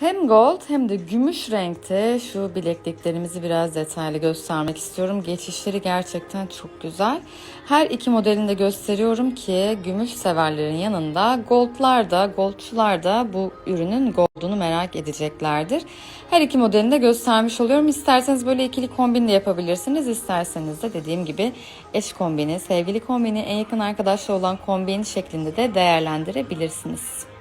Hem gold hem de gümüş renkte şu bilekliklerimizi biraz detaylı göstermek istiyorum. Geçişleri gerçekten çok güzel. Her iki modelini de gösteriyorum ki gümüş severlerin yanında goldlar da goldçular da bu ürünün goldunu merak edeceklerdir. Her iki modelini de göstermiş oluyorum. İsterseniz böyle ikili kombin de yapabilirsiniz. İsterseniz de dediğim gibi eş kombini, sevgili kombini, en yakın arkadaşla olan kombin şeklinde de değerlendirebilirsiniz.